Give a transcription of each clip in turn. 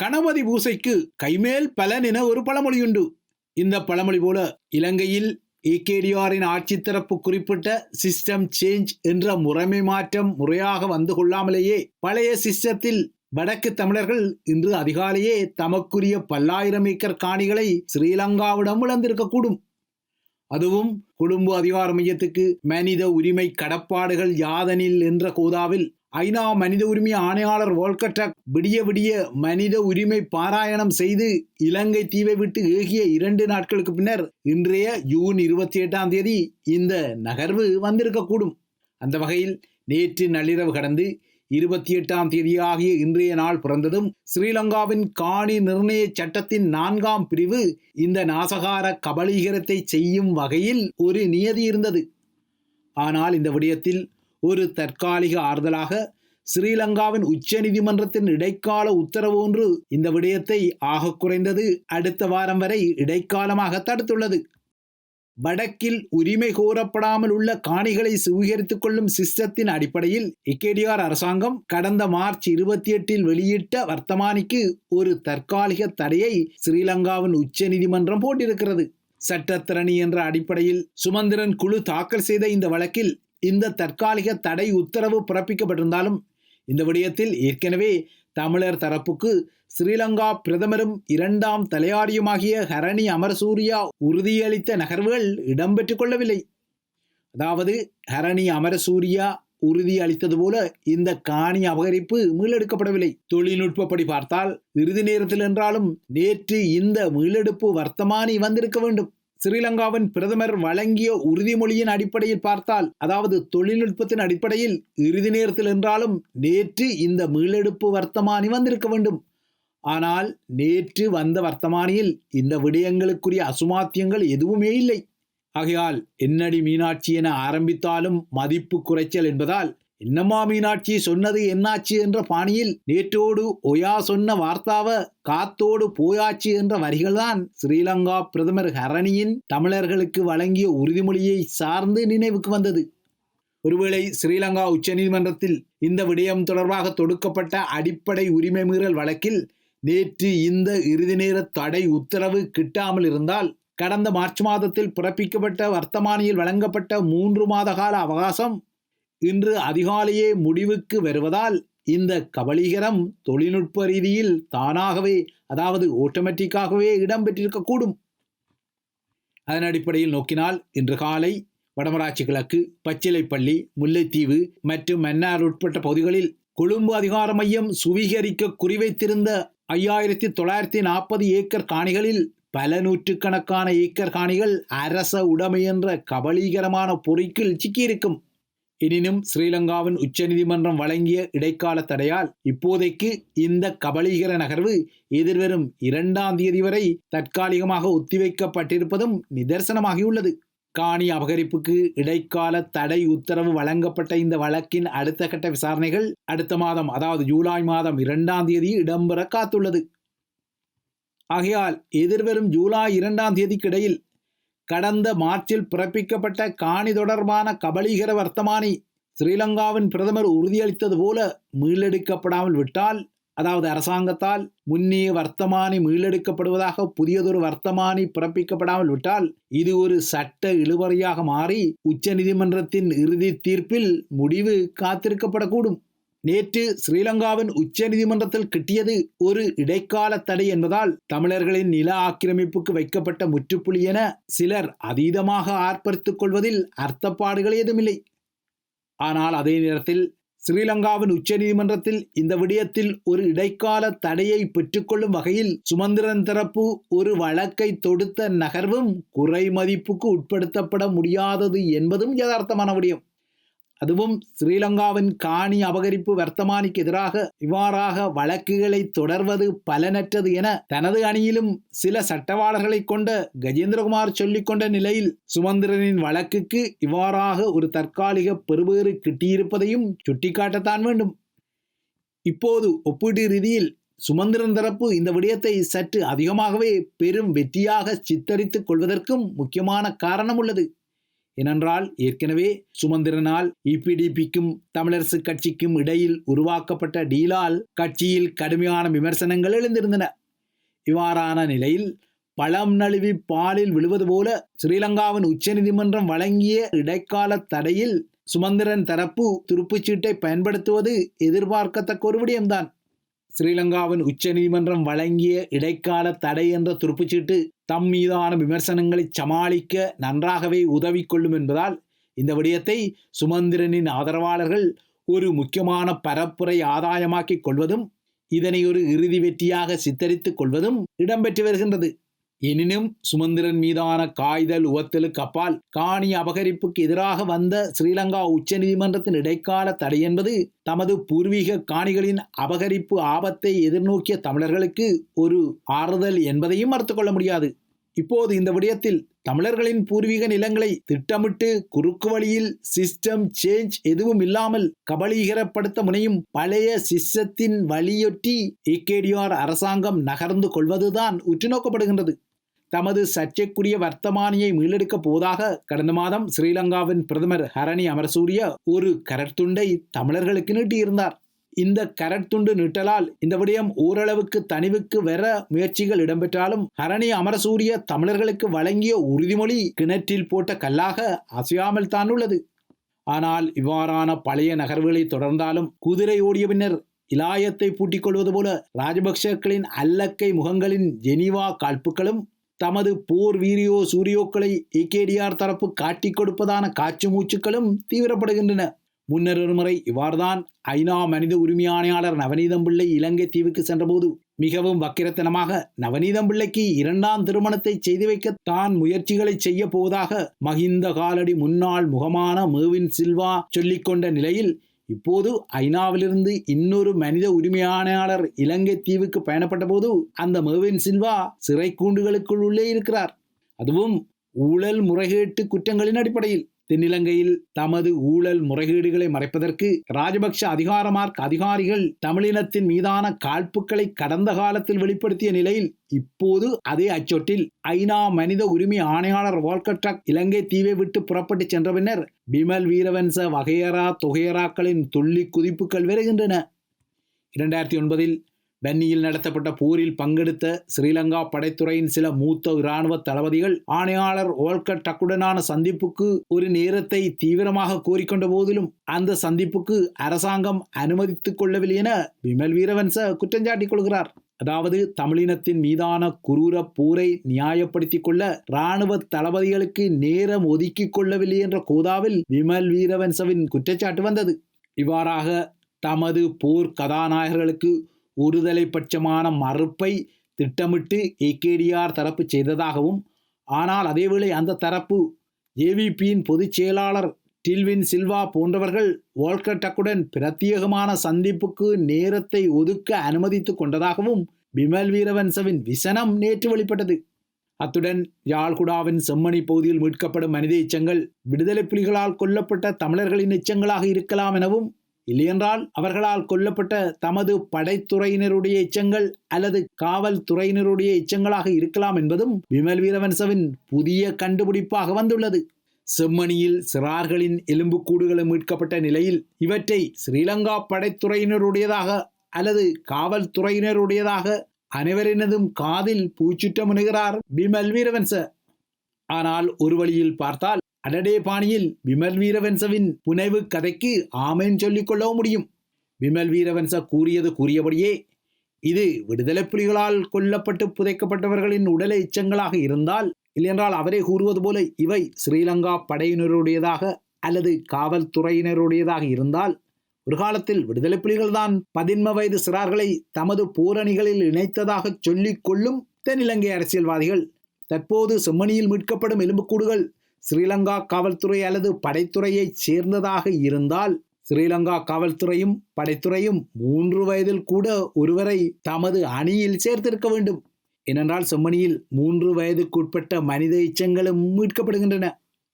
கணபதி பூசைக்கு கைமேல் பலன் என ஒரு பழமொழியுண்டு. இந்த பழமொழி போல இலங்கையில் ஏகேடிஆரின் ஆட்சி தரப்பு குறிப்பிட்ட சிஸ்டம் சேஞ்ச் என்ற முறைமை மாற்றம் முறையாக வந்து கொள்ளாமலேயே பழைய சிஸ்டத்தில் வடக்கு தமிழர்கள் இன்று அதிகாலையே தமக்குரிய பல்லாயிரம் ஏக்கர் காணிகளை ஸ்ரீலங்காவிடம் இழந்திருக்கக்கூடும் அதுவும் குடும்ப அதிகார மையத்துக்கு மனித உரிமை கடப்பாடுகள் யாதனில் என்ற கோதாவில் ஐநா மனித உரிமை ஆணையாளர் வோல்கட்டக் விடிய விடிய மனித உரிமை பாராயணம் செய்து இலங்கை தீவை விட்டு ஏகிய இரண்டு நாட்களுக்கு பின்னர் இன்றைய ஜூன் இருபத்தி எட்டாம் தேதி இந்த நகர்வு வந்திருக்கக்கூடும். அந்த வகையில் நேற்று நள்ளிரவு கடந்து இருபத்தி எட்டாம் தேதியாகிய இன்றைய நாள் பிறந்ததும் ஸ்ரீலங்காவின் காணி நிர்ணய சட்டத்தின் நான்காம் பிரிவு இந்த நாசகார கபலீகரத்தை செய்யும் வகையில் ஒரு நியதி இருந்தது. ஆனால் இந்த விடயத்தில் ஒரு தற்காலிக ஆறுதலாக ஸ்ரீலங்காவின் உச்ச நீதிமன்றத்தின் இடைக்கால உத்தரவு ஒன்று இந்த விடயத்தை ஆக குறைந்தது அடுத்த வாரம் வரை இடைக்காலமாக தடுத்துள்ளது. வடக்கில் உரிமை கோரப்படாமல் உள்ள காணிகளை சுவீகரித்துக் கொள்ளும் சிஸ்டத்தின் அடிப்படையில் இக்கேடிஆர் அரசாங்கம் கடந்த மார்ச் இருபத்தி எட்டில் வெளியிட்ட வர்த்தமானிக்கு ஒரு தற்காலிக தடையை ஸ்ரீலங்காவின் உச்ச நீதிமன்றம் போட்டிருக்கிறது. சட்டத்திரணி என்ற அடிப்படையில் சுமந்திரன் குழு தாக்கல் செய்த இந்த வழக்கில் இந்த தற்காலிக தடை உத்தரவு பிறப்பிக்கப்பட்டிருந்தாலும் இந்த விடயத்தில் ஏற்கனவே தமிழர் தரப்புக்கு ஸ்ரீலங்கா பிரதமரும் இரண்டாம் தலையாடியுமாகிய ஹரணி அமரசூரியா உறுதியளித்த நகர்வுகள் இடம்பெற்றுக் கொள்ளவில்லை. அதாவது ஹரணி அமரசூரியா உறுதி அளித்தது போல இந்த காணி அபகரிப்பு மீளெடுக்கப்படவில்லை. தொழில்நுட்பப்படி பார்த்தால் இறுதி நேரத்தில் என்றாலும் நேற்று இந்த மீளெடுப்பு வர்த்தமானி வந்திருக்க வேண்டும். ஸ்ரீலங்காவின் பிரதமர் வழங்கிய உறுதிமொழியின் அடிப்படையில் பார்த்தால் அதாவது தொழில்நுட்பத்தின் அடிப்படையில் இறுதி நேரத்தில் என்றாலும் நேற்று இந்த மீளெடுப்பு வர்த்தமானி வந்திருக்க வேண்டும். ஆனால் நேற்று வந்த வர்த்தமானியில் இந்த விடயங்களுக்குரிய அசுமாத்தியங்கள் எதுவுமே இல்லை. ஆகையால் என்னடி மீனாட்சி என ஆரம்பித்தாலும் மதிப்பு குறைச்சல் என்பதால் என்னம்மா மீனாட்சி சொன்னது என்னாச்சு என்ற பாணியில் நேற்றோடு ஒயா சொன்ன வார்த்தாவ காத்தோடு போயாச்சு என்ற வரிகள்தான் ஸ்ரீலங்கா பிரதமர் ஹரணியின் தமிழர்களுக்கு வழங்கிய உறுதிமொழியை சார்ந்து நினைவுக்கு வந்தது. ஒருவேளை ஸ்ரீலங்கா உச்சநீதிமன்றத்தில் இந்த விடயம் தொடர்பாக தொடுக்கப்பட்ட அடிப்படை உரிமை மீறல் வழக்கில் நேற்று இந்த இறுதி நேர தடை உத்தரவு கிட்டாமல் இருந்தால் கடந்த மார்ச் மாதத்தில் பிறப்பிக்கப்பட்ட வர்த்தமானியில் வழங்கப்பட்ட மூன்று மாத கால அவகாசம் இன்று அதிகாலையே முடிவுக்கு வருவதால் இந்த கபலீகரம் தொழில்நுட்ப ரீதியில் தானாகவே அதாவது ஆட்டோமேட்டிக்காகவே இடம்பெற்றிருக்கக்கூடும். அதன் அடிப்படையில் நோக்கினால் இன்று காலை வடமராட்சி கிழக்கு பச்சிலைப்பள்ளி முல்லைத்தீவு மற்றும் மன்னார் உட்பட்ட பகுதிகளில் கொழும்பு அதிகார மையம் சுவீகரிக்க குறிவைத்திருந்த ஐயாயிரத்தி தொள்ளாயிரத்தி நாற்பது ஏக்கர் காணிகளில் பல நூற்றுக்கணக்கான ஏக்கர் காணிகள் அரச உடைமை என்ற கபலீகரமான பொறிக்கில் சிக்கியிருக்கும். எனினும் ஸ்ரீலங்காவின் உச்சநீதிமன்றம் வழங்கிய இடைக்கால தடையால் இப்போதைக்கு இந்த கபலீகர நகர்வு எதிர்வரும் இரண்டாம் தேதி வரை தற்காலிகமாக ஒத்திவைக்கப்பட்டிருப்பதும் நிதர்சனமாகியுள்ளது. காணி அபகரிப்புக்கு இடைக்கால தடை உத்தரவு வழங்கப்பட்ட இந்த வழக்கின் அடுத்த கட்ட விசாரணைகள் அடுத்த மாதம் அதாவது ஜூலை மாதம் இரண்டாம் தேதி இடம்பெற காத்துள்ளது. ஆகையால் எதிர்வரும் ஜூலை இரண்டாம் தேதிக்கு இடையில் கடந்த மார்ச்சில் பிறப்பிக்கப்பட்ட காணி தொடர்பான கபலீகர வர்த்தமானி ஸ்ரீலங்காவின் பிரதமர் உறுதியளித்தது போல மீளெடுக்கப்படாமல் விட்டால் அதாவது அரசாங்கத்தால் முன்னே வர்த்தமானி மீளெடுக்கப்படுவதாக புதியதொரு வர்த்தமானி பிறப்பிக்கப்படாமல் விட்டால் இது ஒரு சட்ட இழுவறையாக மாறி உச்ச நீதிமன்றத்தின் இறுதி தீர்ப்பில் முடிவு காத்திருக்கப்படக்கூடும். நேற்று ஸ்ரீலங்காவின் உச்ச நீதிமன்றத்தில் கிட்டியது ஒரு இடைக்கால தடை என்பதால் தமிழர்களின் நில ஆக்கிரமிப்புக்கு வைக்கப்பட்ட முற்றுப்புள்ளி என சிலர் அதீதமாக ஆர்ப்பரித்துக் கொள்வதில் அர்த்தப்பாடுகள் ஏதுமில்லை. ஆனால் அதே நேரத்தில் ஸ்ரீலங்காவின் உச்ச நீதிமன்றத்தில் இந்த விடயத்தில் ஒரு இடைக்கால தடையை பெற்றுக்கொள்ளும் வகையில் சுமந்திரன் தரப்பு ஒரு வழக்கை தொடுத்த நகர்வும் குறை மதிப்புக்கு உட்படுத்தப்பட முடியாதது என்பதும் யதார்த்தமான விடயம். அதுவும் ஸ்ரீலங்காவின் காணி அபகரிப்பு வர்த்தமானிக்கு எதிராக இவ்வாறாக வழக்குகளை தொடர்வது பலனற்றது என தனது அணியிலும் சில சட்டவாளர்களை கொண்ட கஜேந்திரகுமார் சொல்லிக்கொண்ட நிலையில் சுமந்திரனின் வழக்குக்கு இவ்வாறாக ஒரு தற்காலிக பெறுபேறு கிட்டியிருப்பதையும் சுட்டிக்காட்டத்தான் வேண்டும். இப்போது ஒப்பீட்டு ரீதியில் சுமந்திரன் தரப்பு இந்த விடயத்தை சற்று அதிகமாகவே பெரும் வெற்றியாக சித்தரித்துக் கொள்வதற்கும் முக்கியமான காரணம் உள்ளது. ஏனென்றால் ஏற்கனவே சுமந்திரனால் இபிடிபிக்கும் தமிழரசு கட்சிக்கும் இடையில் உருவாக்கப்பட்ட டீலால் கட்சியில் கடுமையான விமர்சனங்கள் எழுந்திருந்தன. இவ்வாறான நிலையில் பழம் நழுவி பாலில் விழுவது போல ஸ்ரீலங்காவின் உச்சநீதிமன்றம் வழங்கிய இடைக்கால தடையில் சுமந்திரன் தரப்பு துருப்புச்சீட்டை பயன்படுத்துவது எதிர்பார்க்கத்தக்க ஒரு விடயம்தான். ஸ்ரீலங்காவின் உச்சநீதிமன்றம் வழங்கிய இடைக்கால தடை என்ற துருப்புச்சீட்டு தம் மீதான விமர்சனங்களை சமாளிக்க நன்றாகவே உதவி கொள்ளும் என்பதால் இந்த விடயத்தை சுமந்திரனின் ஆதரவாளர்கள் ஒரு முக்கியமான பரப்புரை ஆதாயமாக்கிக் கொள்வதும் இதனை ஒரு இறுதி வெற்றியாக சித்தரித்துக் கொள்வதும் இடம்பெற்று வருகின்றது. எனினும் சுமந்திரன் மீதான காய்தல் உவத்தலுக்கு அப்பால் காணி அபகரிப்புக்கு எதிராக வந்த ஸ்ரீலங்கா உச்சநீதிமன்றத்தின் இடைக்கால தடை என்பது தமது பூர்வீக காணிகளின் அபகரிப்பு ஆபத்தை எதிர்நோக்கிய தமிழர்களுக்கு ஒரு ஆறுதல் என்பதையும் மறுத்து கொள்ள முடியாது. இப்போது இந்த விடயத்தில் தமிழர்களின் பூர்வீக நிலங்களை திட்டமிட்டு குறுக்கு வழியில் சிஸ்டம் சேஞ்ச் எதுவும் இல்லாமல் கபலீகரப்படுத்த முனையும் பழைய சிஸ்டத்தின் வழியொட்டி இக்கேடிஆர் அரசாங்கம் நகர்ந்து கொள்வதுதான் உற்றுநோக்கப்படுகின்றது. தமது சர்ச்சைக்குரிய வர்த்தமானியை மீளெடுக்க போவதாக கடந்த மாதம் ஸ்ரீலங்காவின் பிரதமர் ஹரணி அமரசூரிய ஒரு கரத்துண்டை தமிழர்களுக்கு நீட்டியிருந்தார். இந்த கரட்துண்டு நிட்டலால் இந்த விடயம் ஓரளவுக்கு தனிவுக்கு வர முயற்சிகள் இடம்பெற்றாலும் ஹரணி அமரசூரிய தமிழர்களுக்கு வழங்கிய உறுதிமொழி கிணற்றில் போட்ட கல்லாக அசையாமல் தான் உள்ளது. ஆனால் இவ்வாறான பழைய நகர்வுகளை தொடர்ந்தாலும் குதிரை ஓடிய பின்னர் இலாயத்தை பூட்டிக் கொள்வது போல ராஜபக்சக்களின் அல்லக்கை முகங்களின் ஜெனீவா காழ்ப்புகளும் தமது போர் வீரியோ சூரியோக்களை ஏகேடிஆர் தரப்பு காட்டிக் கொடுப்பதான காச்சு மூச்சுக்களும் தீவிரப்படுகின்றன. முன்னர் ஒரு முறை இவ்வாறுதான் ஐநா மனித உரிமை ஆணையாளர் நவநீதம் பிள்ளை இலங்கை தீவுக்கு சென்றபோது மிகவும் வக்கிரத்தனமாக நவநீதம் பிள்ளைக்கு இரண்டாம் திருமணத்தை செய்து வைக்க தான் முயற்சிகளை செய்ய போவதாக மகிந்த காலடி முன்னாள் முகமான மேவின் சில்வா சொல்லிக்கொண்ட நிலையில் இப்போது ஐநாவிலிருந்து இன்னொரு மனித உரிமை ஆணையாளர் இலங்கை தீவுக்கு பயணப்பட்ட போது அந்த மேவின் சில்வா சிறை கூண்டுகளுக்குள் உள்ளே இருக்கிறார். அதுவும் ஊழல் முறைகேட்டு குற்றங்களின் அடிப்படையில். தென்னிலங்கையில் தமது ஊழல் முறைகேடுகளை மறைப்பதற்கு ராஜபக்ஷ அதிகாரமார்க் அதிகாரிகள் தமிழினத்தின் மீதான காழ்ப்புகளை கடந்த காலத்தில் வெளிப்படுத்திய நிலையில் இப்போது அதே அச்சொட்டில் ஐநா மனித உரிமை ஆணையாளர் வால்கர் ட்ரக் இலங்கை தீவை விட்டு புறப்பட்டு சென்ற பின்னர் பிமல் வீரவன்ச வகையரா தொகையராக்களின் துள்ளி குதிப்புகள் வருகின்றன. இரண்டாயிரத்தி ஒன்பதில் வன்னியில் நடத்தப்பட்ட போரில் பங்கெடுத்த ஸ்ரீலங்கா படைத்துறையின் சில மூத்த இராணுவ தளபதிகள் ஆணையாளர் ஓல்கர் டக்குடனான சந்திப்புக்கு ஒரு நேரத்தை தீவிரமாக கோரிக்கொண்ட போதிலும் அந்த சந்திப்புக்கு அரசாங்கம் அனுமதித்துக் கொள்ளவில்லை என விமல் வீரவன்ச குற்றஞ்சாட்டிக் கொள்கிறார். அதாவது தமிழினத்தின் மீதான குரூர போரை நியாயப்படுத்திக் கொள்ள இராணுவ தளபதிகளுக்கு நேரம் ஒதுக்கிக் கொள்ளவில்லை என்ற கோதாவில் விமல் வீரவன்சவின் குற்றச்சாட்டு வந்தது. இவ்வாறாக தமது போர் கதாநாயகர்களுக்கு ஒருதலை பட்சமான மறுப்பை திட்டமிட்டு ஏகேடிஆர் தரப்பு செய்ததாகவும் ஆனால் அதேவேளை அந்த தரப்பு ஏவிபியின் பொதுச் செயலாளர் டில்வின் சில்வா போன்றவர்கள் வோல்கட்டக்குடன் பிரத்யேகமான சந்திப்புக்கு நேரத்தை ஒதுக்க அனுமதித்து கொண்டதாகவும் பிமல் வீரவன்சவின் விசனம் நேற்று வெளிப்பட்டது. அத்துடன் யாழ்குடாவின் செம்மணி பகுதியில் மீட்கப்படும் மனித எச்சங்கள் விடுதலை புலிகளால் கொல்லப்பட்ட தமிழர்களின் எச்சங்களாக இருக்கலாம் எனவும் இல்லையென்றால் அவர்களால் கொல்லப்பட்ட தமது படைத்துறையினருடைய எச்சங்கள் அல்லது காவல்துறையினருடைய எச்சங்களாக இருக்கலாம் என்பதும் விமல் வீரவன்சவின் புதிய கண்டுபிடிப்பாக வந்துள்ளது. செம்மணியில் சிறார்களின் எலும்புக்கூடுகளும் மீட்கப்பட்ட நிலையில் இவற்றை ஸ்ரீலங்கா படைத்துறையினருடையதாக அல்லது காவல்துறையினருடையதாக அனைவரினதும் காதில் பூச்சுட்ட முனைகிறார் பிமல் வீரவன்ச. ஆனால் ஒரு வழியில் பார்த்தால் அடடே பாணியில் விமல் வீரவன்சவின் புனைவு கதைக்கு ஆமேன் சொல்லிக் கொள்ளவும் முடியும். விமல் வீரவன்ச கூறியது கூறியபடியே இது விடுதலை புலிகளால் கொல்லப்பட்டு புதைக்கப்பட்டவர்களின் உடலை எச்சங்களாக இருந்தால் இல்லையென்றால் அவரே கூறுவது போல இவை ஸ்ரீலங்கா படையினருடையதாக அல்லது காவல்துறையினருடையதாக இருந்தால் ஒரு காலத்தில் விடுதலை புலிகள் தான் பதின்ம வயது சிறார்களை தமது போரணிகளில் இணைத்ததாக சொல்லிக் கொள்ளும் தென்னிலங்கை அரசியல்வாதிகள் தற்போது செம்மணியில் மீட்கப்படும் எலும்புக்கூடுகள் ஸ்ரீலங்கா காவல்துறை அல்லது படைத்துறையைச் சேர்ந்ததாக இருந்தால் ஸ்ரீலங்கா காவல்துறையும் படைத்துறையும் மூன்று வயதில் கூட ஒருவரை தமது அணியில் சேர்த்திருக்க வேண்டும். ஏனென்றால் செம்மணியில் மூன்று வயதுக்குட்பட்ட மனித எச்சங்களும் மீட்கப்படுகின்றன.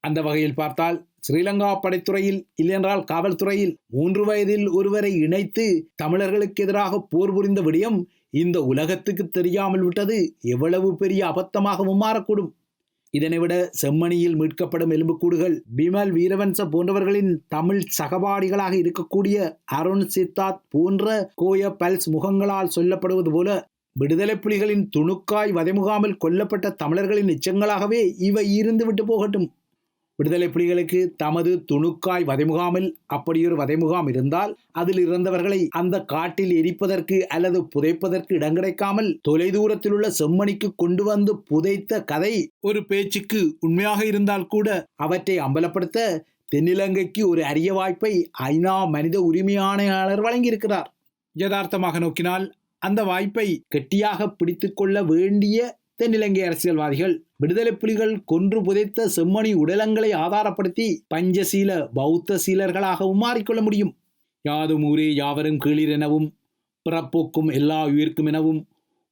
அந்த வகையில் பார்த்தால் ஸ்ரீலங்கா படைத்துறையில் இல்லையென்றால் காவல்துறையில் மூன்று வயதில் ஒருவரை இணைத்து தமிழர்களுக்கு எதிராக போர் புரிந்த விடயம் இந்த உலகத்துக்கு தெரியாமல் விட்டது எவ்வளவு பெரிய அபத்தமாகவும் மாறக்கூடும். இதனை விட செம்மணியில் மீட்கப்படும் எலும்புக்கூடுகள் பிமல் வீரவன்ச போன்றவர்களின் தமிழ் சகபாடிகளாக இருக்கக்கூடிய அருண் சித்தார்த் போன்ற கோய பல்ஸ் முகங்களால் சொல்லப்படுவது போல விடுதலை புலிகளின் துணுக்காய் வதைமுகாமில் கொல்லப்பட்ட தமிழர்களின் எச்சங்களாகவே இவை இருந்து விட்டு போகட்டும். விடுதலை புலிகளுக்கு தமது துணுக்காய் வதைமுகாமில் அப்படியொரு வதைமுகாம் இருந்தால் அதில் இறந்தவர்களை அந்த காட்டில் எரிப்பதற்கு அல்லது புதைப்பதற்கு இடம் கிடைக்காமல் தொலைதூரத்தில் உள்ள செம்மணிக்கு கொண்டு வந்து புதைத்த கதை ஒரு பேச்சுக்கு உண்மையாக இருந்தால் கூட அவற்றை அம்பலப்படுத்த தென்னிலங்கைக்கு ஒரு அரிய வாய்ப்பை ஐநா மனித உரிமை ஆணையாளர் வழங்கியிருக்கிறார். யதார்த்தமாக நோக்கினால் அந்த வாய்ப்பை கெட்டியாக பிடித்துக்கொள்ள வேண்டிய தென்னிலங்கை அரசியல்வாதிகள் விடுதலை புலிகள் கொன்று புதைத்த செம்மணி உடலங்களை ஆதாரப்படுத்தி பஞ்சசீல பௌத்த சீலர்களாகவும் மாறிக்கொள்ள முடியும். யாதும் ஊரே யாவரும் கீழிர் எனவும் பிறப்போக்கும் எல்லா உயிர்க்கும் எனவும்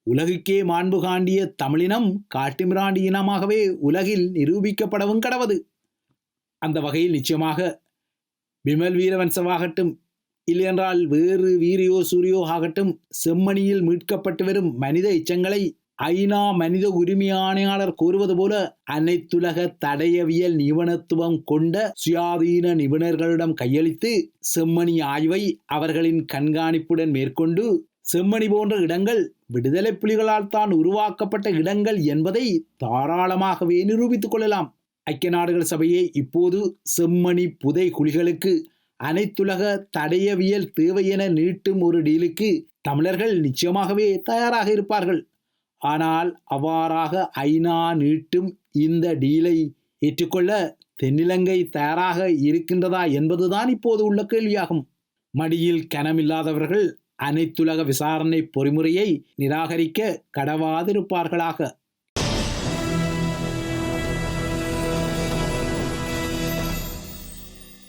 உலகுக்கே மாண்பு காண்டிய தமிழினம் காட்டுமிராண்டி இனமாகவே உலகில் நிரூபிக்கப்படவும் கடவது. அந்த வகையில் நிச்சயமாக விமல் வீரவன்சவாகட்டும் இல்லையென்றால் வேறு வீரியோ சூரியோ ஆகட்டும் செம்மணியில் மீட்கப்பட்டு வரும் மனித எச்சங்களை ஐநா மனித உரிமை ஆணையாளர் கூறுவது போல அனைத்துலக தடயவியல் நிபுணத்துவம் கொண்ட சுயாதீன நிபுணர்களிடம் கையளித்து செம்மணி ஆய்வை அவர்களின் கண்காணிப்புடன் மேற்கொண்டு செம்மணி போன்ற இடங்கள் விடுதலை புலிகளால் தான் உருவாக்கப்பட்ட இடங்கள் என்பதை தாராளமாகவே நிரூபித்துக் கொள்ளலாம். ஐக்கிய நாடுகள் சபையை இப்போது செம்மணி புதை குழிகளுக்கு அனைத்துலக தடயவியல் தேவை என நீட்டும் ஒரு டீலுக்கு தமிழர்கள் நிச்சயமாகவே தயாராக இருப்பார்கள். ஆனால் அவ்வாறாக ஐநா நீட்டும் இந்த டீலை ஏற்றுக்கொள்ள தென்னிலங்கை தயாராக இருக்கின்றதா என்பதுதான் இப்போது உள்ள கேள்வியாகும். மடியில் கனமில்லாதவர்கள் அனைத்துலக விசாரணை பொறிமுறையை நிராகரிக்க கடவாதிருப்பார்களாக.